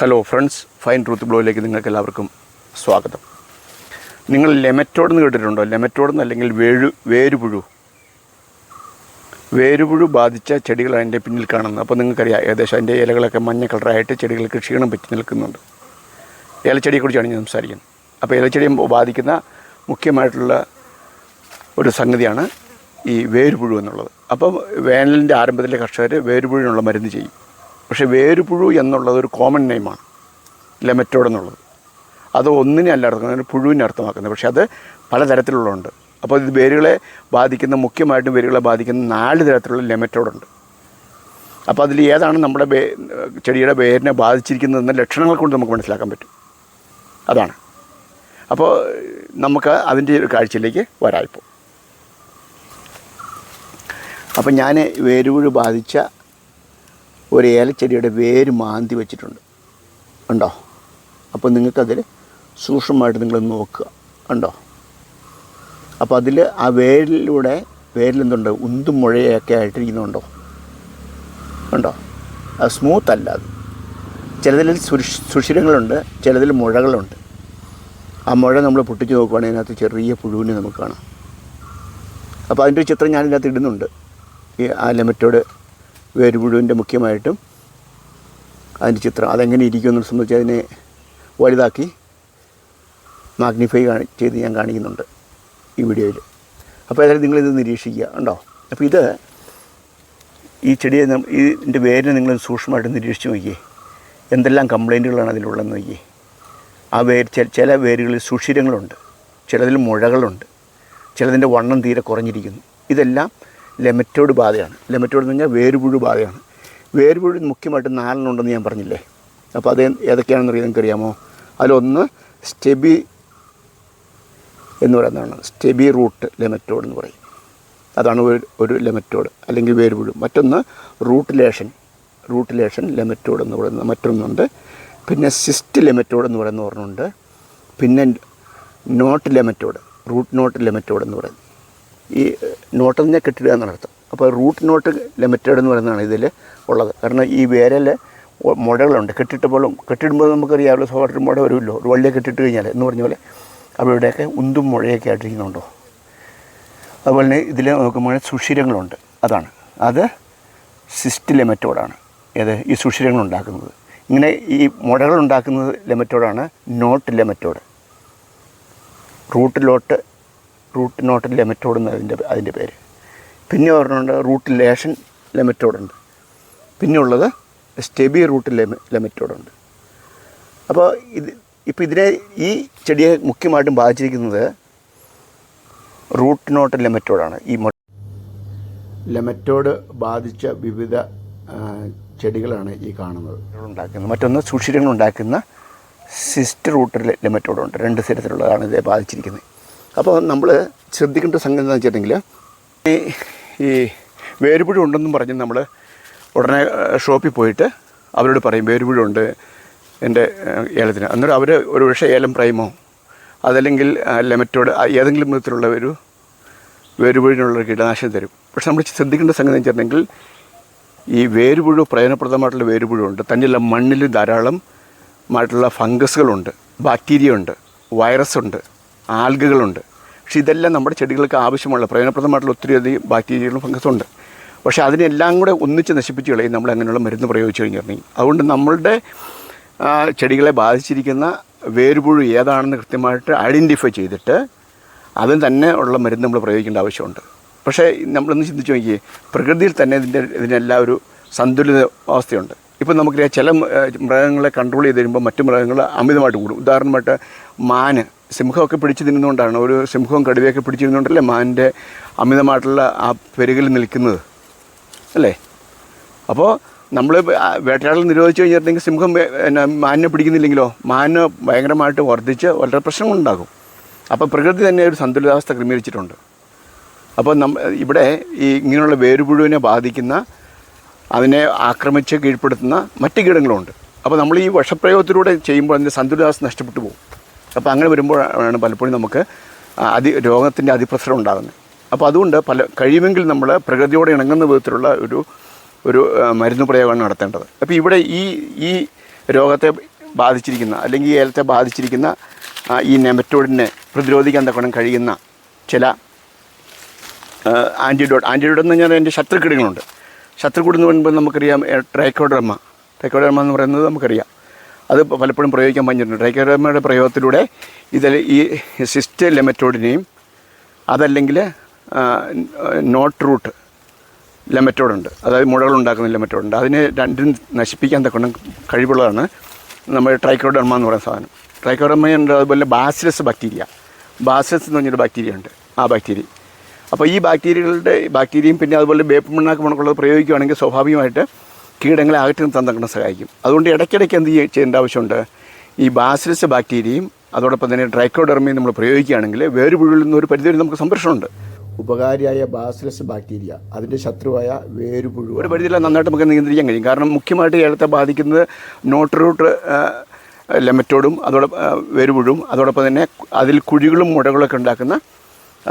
Hello friends fine truth ബ്ലോയിലേക്ക് നിങ്ങൾക്ക് എല്ലാവർക്കും സ്വാഗതം. നിങ്ങൾ ലെമറ്റോഡ് എന്ന് കേട്ടിട്ടുണ്ടോ? ലെമറ്റോഡ് എന്ന് അല്ലെങ്കിൽ വേഴു വേരുപുഴു. വേരുപുഴു ബാധിച്ച ചെടികൾ അതിന്റെ പിന്നിൽ കാണുന്നത് അപ്പോൾ നിങ്ങൾക്കറിയാം ഏകദേശം അതിന്റെ ഇലകളൊക്കെ മഞ്ഞ കളറായിട്ട് ചെടികൾക്ക് ക്ഷീണം പറ്റി നിൽക്കുന്നുണ്ട്. ഇലച്ചെടിയെക്കുറിച്ചാണ് ഞാൻ സംസാരിക്കുന്നത്. അപ്പോൾ ഇലച്ചെടിയെ ബാധിക്കുന്ന മുഖ്യമായിട്ടുള്ള ഒരു സംഗതിയാണ് ഈ വേരുപുഴു എന്നുള്ളത്. അപ്പം വേനലിന്റെ ആരംഭത്തിലെ കർഷകർ വേരുപുഴുവിനുള്ള മരുന്ന് ചെയ്യും. പക്ഷേ വേരുപുഴു എന്നുള്ളത് ഒരു കോമൺ നെയിമാണ് ലെമറ്റോഡ് എന്നുള്ളത്. അത് ഒന്നിനെ അല്ല അർത്ഥമാക്കുന്നത് പുഴുവിനെ അർത്ഥമാക്കുന്നത്. പക്ഷേ അത് പലതരത്തിലുള്ളതുണ്ട്. അപ്പോൾ ഇത് വേരുകളെ ബാധിക്കുന്ന മുഖ്യമായിട്ടും വേരുകളെ ബാധിക്കുന്ന നാല് തരത്തിലുള്ള ലെമറ്റോഡുണ്ട് അപ്പോൾ അതിൽ ഏതാണ് നമ്മുടെ വേ ചെടിയുടെ വേരിനെ ബാധിച്ചിരിക്കുന്നതെന്ന ലക്ഷണങ്ങൾ കൊണ്ട് നമുക്ക് മനസ്സിലാക്കാൻ പറ്റും. അതാണ്. അപ്പോൾ നമുക്ക് അതിന്റെ ഒരു കാഴ്ചയിലേക്ക് വരാം ഇപ്പോൾ. അപ്പം ഞാൻ വേരുപുഴു ബാധിച്ച ഒരു ഏലച്ചെടിയുടെ വേര് മാന്തി വെച്ചിട്ടുണ്ട്. ഉണ്ടോ അപ്പോൾ നിങ്ങൾക്കതിൽ സൂക്ഷ്മമായിട്ട് നിങ്ങൾ നോക്കുക. ഉണ്ടോ അപ്പോൾ അതിൽ ആ വേരിലൂടെ വേരിലെന്തുണ്ട്? ഉന്തും മുഴയൊക്കെ ആയിട്ടിരിക്കുന്നുണ്ടോ? ഉണ്ടോ അത് സ്മൂത്ത് അല്ല അത്. ചിലതിൽ സുഷി സുഷിരങ്ങളുണ്ട് ചിലതിൽ മുഴകളുണ്ട്. ആ മുഴ നമ്മൾ പൊട്ടിച്ച് നോക്കുകയാണെങ്കിൽ അതിനകത്ത് ചെറിയ പുഴുവിനെ നമുക്ക് കാണാം. അപ്പോൾ അതിന്റെ ഒരു ചിത്രം ഞാൻ ഇതിനകത്ത് ഇടുന്നുണ്ട്. ഈ ആ ലെമറ്റോട് വേരുപുഴുവിന്റെ മുഖ്യമായിട്ടും അതിന്റെ ചിത്രം അതെങ്ങനെ ഇരിക്കുമെന്ന് സംബന്ധിച്ച് അതിനെ വലുതാക്കി മാഗ്നിഫൈ ചെയ്ത് ഞാൻ കാണിക്കുന്നുണ്ട് ഈ വീഡിയോയിൽ. അപ്പോൾ ഏതായാലും നിങ്ങളിത് നിരീക്ഷിക്കുക ഉണ്ടോ അപ്പോൾ ഇത് ഈ ചെടിയെ ഇതിന്റെ വേരിനെ നിങ്ങൾ സൂക്ഷ്മമായിട്ട് നിരീക്ഷിച്ച് നോക്കിയേ. എന്തെല്ലാം കംപ്ലൈന്റുകളാണ് അതിലുള്ളതെന്ന് നോക്കിയേ. ആ വേര് ചില വേരുകളിൽ സുഷിരങ്ങളുണ്ട് ചിലതിൽ മുഴകളുണ്ട് ചിലതിന്റെ വണ്ണം തീരെ കുറഞ്ഞിരിക്കുന്നു. ഇതെല്ലാം ലെമറ്റോഡ് ബാധയാണ്. ലെമറ്റോഡ് എന്ന് പറഞ്ഞാൽ വേരുപുഴു ബാധയാണ്. വേരുപുഴു മുഖ്യമായിട്ട് നാലെണ്ണം ഉണ്ടെന്ന് ഞാൻ പറഞ്ഞില്ലേ? അപ്പോൾ അത് ഏതൊക്കെയാണെന്ന് അറിയാൻ നിങ്ങൾക്കറിയാമോ? അതിലൊന്ന് സ്റ്റെബി എന്ന് പറയുന്നതാണ്. സ്റ്റെബി റൂട്ട് ലെമറ്റോഡ് എന്ന് പറയും. അതാണ് ഒരു ഒരു ലെമറ്റോഡ് അല്ലെങ്കിൽ വേരുപുഴു. മറ്റൊന്ന് റൂട്ടിലേഷൻ റൂട്ടിലേഷൻ ലെമറ്റോഡ് എന്ന് പറയുന്നത് മറ്റൊന്നുണ്ട്. പിന്നെ സിസ്റ്റ് ലെമറ്റോഡ് എന്ന് പറയുന്ന ഒരെണ്ണമുണ്ട്. പിന്നെ knot nematode. Root knot nematode എന്ന് പറയുന്നത്. ഈ നോട്ട് എന്ന് കെട്ടിടുക എന്നാണ് അർത്ഥം. അപ്പോൾ റൂട്ട് നോട്ട് ലിമിറ്റഡ് എന്ന് പറയുന്നതാണ് ഇതിൽ ഉള്ളത്. കാരണം ഈ വേരൽ മുടകളുണ്ട്. കെട്ടിട്ടപ്പോഴും കെട്ടിടുമ്പോൾ നമുക്കറിയാമല്ലോ സ്വാഭാവിക മുട വരുമല്ലോ. ഒരു വള്ളിയെ കെട്ടിട്ട് കഴിഞ്ഞാൽ എന്ന് പറഞ്ഞ പോലെ അവിടെയൊക്കെ ഉന്തും മുഴയൊക്കെ ആയിട്ടിരിക്കുന്നുണ്ടോ? അതുപോലെ തന്നെ ഇതിൽ നോക്കുമ്പോൾ സുഷിരങ്ങളുണ്ട്. അതാണ്. അത് സിസ്റ്റ് ലെമറ്റോഡാണ് ഏത്? ഈ സുഷിരങ്ങൾ ഉണ്ടാക്കുന്നത്. ഇങ്ങനെ ഈ മുടകൾ ഉണ്ടാക്കുന്നത് ലെമറ്റോഡാണ് നോട്ട് ലെമറ്റോഡ് റൂട്ടിലോട്ട് റൂട്ട് നോട്ട് ലെമറ്റോഡ് എന്ന് അതിന്റെ അതിന്റെ പേര്. പിന്നെ ഒരെണ്ണമുണ്ട് റൂട്ട് ലേഷൻ ലെമറ്റോഡുണ്ട് പിന്നെ ഉള്ളത് സ്റ്റെബി റൂട്ട് ലെമ ലെമറ്റോഡുണ്ട് അപ്പോൾ ഇത് ഇപ്പോൾ ഇതിനെ ഈ ചെടിയെ മുഖ്യമായിട്ടും ബാധിച്ചിരിക്കുന്നത് റൂട്ട് നോട്ട് ലെമറ്റോഡാണ് ഈ മൊ ലെമറ്റോഡ് ബാധിച്ച വിവിധ ചെടികളാണ് ഈ കാണുന്നത്. ഉണ്ടാക്കുന്നത്. മറ്റൊന്ന് സുഷിരങ്ങൾ ഉണ്ടാക്കുന്ന സിസ്റ്റ് റൂട്ട് ലെമറ്റോഡുണ്ട് രണ്ട് തരത്തിലുള്ളതാണ് ഇതേ ബാധിച്ചിരിക്കുന്നത്. അപ്പോൾ നമ്മൾ ശ്രദ്ധിക്കേണ്ട സംഗതി എന്താണെന്ന് വെച്ചിട്ടുണ്ടെങ്കിൽ ഈ വേരുപുഴ ഉണ്ടെന്നും പറഞ്ഞ് നമ്മൾ ഉടനെ ഷോപ്പിൽ പോയിട്ട് അവരോട് പറയും വേരുപുഴ ഉണ്ട് എന്റെ ഏലത്തിന്. അന്നേരം അവർ ഒരു പക്ഷേ ഏലം പ്രൈമോ അതല്ലെങ്കിൽ ലെമറ്റോട് ഏതെങ്കിലും വിധത്തിലുള്ള ഒരു വേരുപുഴിനുള്ള കീടനാശിനി തരും. പക്ഷെ നമ്മൾ ശ്രദ്ധിക്കേണ്ട സംഗതി എന്ന് വെച്ചിട്ടുണ്ടെങ്കിൽ ഈ വേരുപുഴു പ്രയോജനപ്രദമായിട്ടുള്ള വേരുപുഴുണ്ട് തന്നെയുള്ള മണ്ണിൽ ധാരാളം മായിട്ടുള്ള ഫംഗസുകളുണ്ട് ബാക്ടീരിയ ഉണ്ട് വൈറസ് ഉണ്ട്. ആൽഗകളുണ്ട്. പക്ഷേ ഇതെല്ലാം നമ്മുടെ ചെടികൾക്ക് ആവശ്യമുള്ള പ്രയോജനപ്രദമായിട്ടുള്ള ഒത്തിരി അധികം ബാക്ടീരിയകളും ഫംഗസും ഉണ്ട്. പക്ഷേ അതിനെല്ലാം കൂടെ ഒന്നിച്ച് നശിപ്പിച്ച് കളയും നമ്മൾ അങ്ങനെയുള്ള മരുന്ന് പ്രയോഗിച്ചു കഴിഞ്ഞിരുന്നെങ്കിൽ അതുകൊണ്ട് നമ്മളുടെ ചെടികളെ ബാധിച്ചിരിക്കുന്ന വേരുപുഴു ഏതാണെന്ന് കൃത്യമായിട്ട് ഐഡന്റിഫൈ ചെയ്തിട്ട് അതിന് തന്നെ ഉള്ള മരുന്ന് നമ്മൾ പ്രയോഗിക്കേണ്ട ആവശ്യമുണ്ട്. പക്ഷേ നമ്മളൊന്ന് ചിന്തിച്ച് നോക്കിയേ പ്രകൃതിയിൽ തന്നെ ഇതിന്റെ ഇതിനെല്ലാം ഒരു സന്തുലിത അവസ്ഥയുണ്ട്. ഇപ്പം നമുക്കറിയാം ചില മൃഗങ്ങളെ കൺട്രോൾ ചെയ്ത് കഴിയുമ്പോൾ മറ്റു മൃഗങ്ങൾ അമിതമായിട്ട് കൂടും. ഉദാഹരണമായിട്ട് മാന് സിംഹമൊക്കെ പിടിച്ചു തിന്നുകൊണ്ടാണ് ഒരു സിംഹവും കടുവയൊക്കെ പിടിച്ചിരുന്നുകൊണ്ടല്ലേ മാനിന്റെ അമിതമായിട്ടുള്ള ആ പെരുകിൽ നിൽക്കുന്നത്? അല്ലേ? അപ്പോൾ നമ്മൾ വേട്ടയാടൽ നിരോധിച്ച് കഴിഞ്ഞിട്ടുണ്ടെങ്കിൽ സിംഹം എന്നാ മാനിനെ പിടിക്കുന്നില്ലെങ്കിലോ? മാനിന് ഭയങ്കരമായിട്ട് വർദ്ധിച്ച് വളരെ പ്രശ്നങ്ങളുണ്ടാകും. അപ്പോൾ പ്രകൃതി തന്നെ ഒരു സന്തുലിതാവസ്ഥ ക്രമീകരിച്ചിട്ടുണ്ട്. അപ്പോൾ നമ്മ ഇവിടെ ഈ ഇങ്ങനെയുള്ള വേരുപുഴുവിനെ ബാധിക്കുന്ന അതിനെ ആക്രമിച്ച് കീഴ്പ്പെടുത്തുന്ന മറ്റ് കീടങ്ങളുണ്ട്. അപ്പോൾ നമ്മൾ ഈ വിഷപ്രയോഗത്തിലൂടെ ചെയ്യുമ്പോൾ അതിന്റെ സന്തുലിതാവസ്ഥ നഷ്ടപ്പെട്ടു പോകും. അപ്പോൾ അങ്ങനെ വരുമ്പോഴാണ് പലപ്പോഴും നമുക്ക് അതി രോഗത്തിന്റെ അതിപ്രസരം ഉണ്ടാകുന്നത്. അപ്പോൾ അതുകൊണ്ട് പല കഴിയുമെങ്കിൽ നമ്മൾ പ്രകൃതിയോട് ഇണങ്ങുന്ന വിധത്തിലുള്ള ഒരു ഒരു മരുന്ന് പ്രയോഗമാണ് നടത്തേണ്ടത്. അപ്പോൾ ഇവിടെ ഈ ഈ രോഗത്തെ ബാധിച്ചിരിക്കുന്ന അല്ലെങ്കിൽ ഏലത്തെ ബാധിച്ചിരിക്കുന്ന ഈ നെമറ്റോഡിനെ പ്രതിരോധിക്കാൻ തക്കണം കഴിയുന്ന ചില ആന്റിഡോട്ട് ആന്റിഡോട്ട് എന്ന് പറഞ്ഞാൽ അതിന്റെ ശത്രുക്കീടങ്ങളുണ്ട് ശത്രുക്കിടുന്ന് പറയുമ്പോൾ നമുക്കറിയാം ട്രൈക്കോഡർമ. ട്രൈക്കോഡർമ എന്ന് പറയുന്നത് നമുക്കറിയാം. അത് പലപ്പോഴും പ്രയോഗിക്കാൻ പറഞ്ഞിട്ടുണ്ട് ട്രൈക്കോഡർമയുടെ പ്രയോഗത്തിലൂടെ ഇതിൽ ഈ സിസ്റ്റ് ലെമറ്റോഡിനെയും അതല്ലെങ്കിൽ നോട്ട് റൂട്ട് ലെമറ്റോഡുണ്ട്. അതായത് മുഴകൾ ഉണ്ടാക്കുന്ന ലെമറ്റോഡുണ്ട്. അതിനെ രണ്ടും നശിപ്പിക്കാൻ തക്കണം കഴിവുള്ളതാണ് നമ്മുടെ ട്രൈക്കോഡർമ എന്ന് പറയുന്ന സാധനം. ട്രൈക്കോഡർമയുണ്ട് അതുപോലെ ബാസിലസ് ബാക്ടീരിയ. ബാസിലസ് എന്ന് പറഞ്ഞൊരു ബാക്ടീരിയ ഉണ്ട് ആ ബാക്ടീരിയ അപ്പോൾ ഈ ബാക്ടീരിയകളുടെ ബാക്ടീരിയയും പിന്നെ അതുപോലെ വേപ്പ് മണ്ണാക്ക് മണക്കുള്ളത് പ്രയോഗിക്കുകയാണെങ്കിൽ സ്വാഭാവികമായിട്ട് കീടങ്ങളെ അകറ്റി നിർത്താൻ തക്കണം സഹായിക്കും. അതുകൊണ്ട് ഇടയ്ക്കിടയ്ക്ക് എന്ത് ചെയ്യ- ചെയ്യേണ്ട ആവശ്യമുണ്ട്? ഈ ബാസിലസ് ബാക്ടീരിയയും അതോടൊപ്പം തന്നെ ട്രൈക്കോഡർമയും നമ്മൾ പ്രയോഗിക്കുകയാണെങ്കിൽ വേരുപുഴുവിൽ നിന്ന് ഒരു പരിധിവരെ നമുക്ക് സംരക്ഷണമുണ്ട്. ഉപകാരിയായ ബാസിലസ് ബാക്ടീരിയ അതിന്റെ ശത്രുവായ വേരുപുഴു ഒരു പരിധിയിൽ നന്നായിട്ട് നമുക്ക് നിയന്ത്രിക്കാൻ കഴിയും. കാരണം മുഖ്യമായിട്ട് ഏലത്തെ ബാധിക്കുന്നത് നോട്ടറൂട്ട് ലെമറ്റോടും അതോടൊപ്പം വേരുപുഴും അതോടൊപ്പം തന്നെ അതിൽ കുഴികളും മുടകളൊക്കെ ഉണ്ടാക്കുന്ന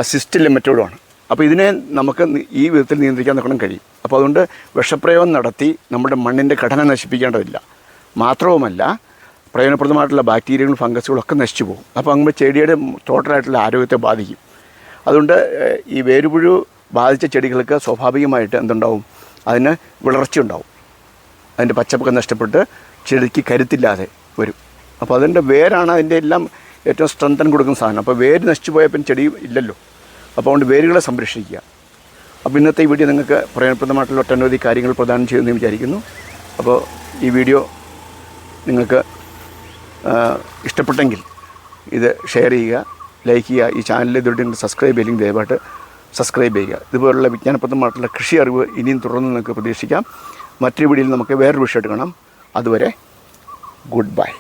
സിസ്റ്റ് ലെമറ്റോടുമാണ് അപ്പോൾ ഇതിനെ നമുക്ക് ഈ വിധത്തിൽ നിയന്ത്രിക്കാൻ നോക്കണം കഴിയും. അപ്പോൾ അതുകൊണ്ട് വിഷപ്രയോഗം നടത്തി നമ്മുടെ മണ്ണിന്റെ ഘടന നശിപ്പിക്കേണ്ടതില്ല. മാത്രവുമല്ല പ്രയോജനപ്രദമായിട്ടുള്ള ബാക്ടീരിയകളും ഫംഗസുകളും ഒക്കെ നശിച്ചു പോകും. അപ്പോൾ അങ്ങനെ ചെടിയുടെ ടോട്ടലായിട്ടുള്ള ആരോഗ്യത്തെ ബാധിക്കും. അതുകൊണ്ട് ഈ വേരുപുഴു ബാധിച്ച ചെടികൾക്ക് സ്വാഭാവികമായിട്ട് എന്തുണ്ടാവും? അതിന് വിളർച്ച ഉണ്ടാവും. അതിന്റെ പച്ചപ്പൊക്കെ നഷ്ടപ്പെട്ട് ചെടിക്ക് കരുത്തില്ലാതെ വരും. അപ്പോൾ അതിന്റെ വേരാണ് അതിന്റെ എല്ലാം ഏറ്റവും സ്ട്രെങ്തൻ കൊടുക്കുന്ന സാധനം. അപ്പോൾ വേര് നശിച്ചു പോയാൽ പിന്നെ ചെടി ഇല്ലല്ലോ. അപ്പോൾ അതുകൊണ്ട് വേരുകളെ സംരക്ഷിക്കുക. അപ്പോൾ ഇന്നത്തെ ഈ വീഡിയോ നിങ്ങൾക്ക് പ്രയോജനപ്രദമായിട്ടുള്ള ഒട്ടനവധി കാര്യങ്ങൾ പ്രദാനം ചെയ്യുമെന്ന് വിചാരിക്കുന്നു. അപ്പോൾ ഈ വീഡിയോ നിങ്ങൾക്ക് ഇഷ്ടപ്പെട്ടെങ്കിൽ ഇത് ഷെയർ ചെയ്യുക ലൈക്ക് ചെയ്യുക ഈ ചാനൽ ഇതുവരെ നിങ്ങൾ സബ്സ്ക്രൈബ് ചെയ്യില്ലെങ്കിൽ ദയവായിട്ട് സബ്സ്ക്രൈബ് ചെയ്യുക. ഇതുപോലുള്ള വിജ്ഞാനപ്രദമായിട്ടുള്ള കൃഷി അറിവ് ഇനിയും തുടർന്ന് നിങ്ങൾക്ക് പ്രതീക്ഷിക്കാം. മറ്റൊരു വീഡിയോയിൽ നമുക്ക് വേറൊരു വിഷയമായിട്ട് കാണാം. അതുവരെ ഗുഡ് ബൈ.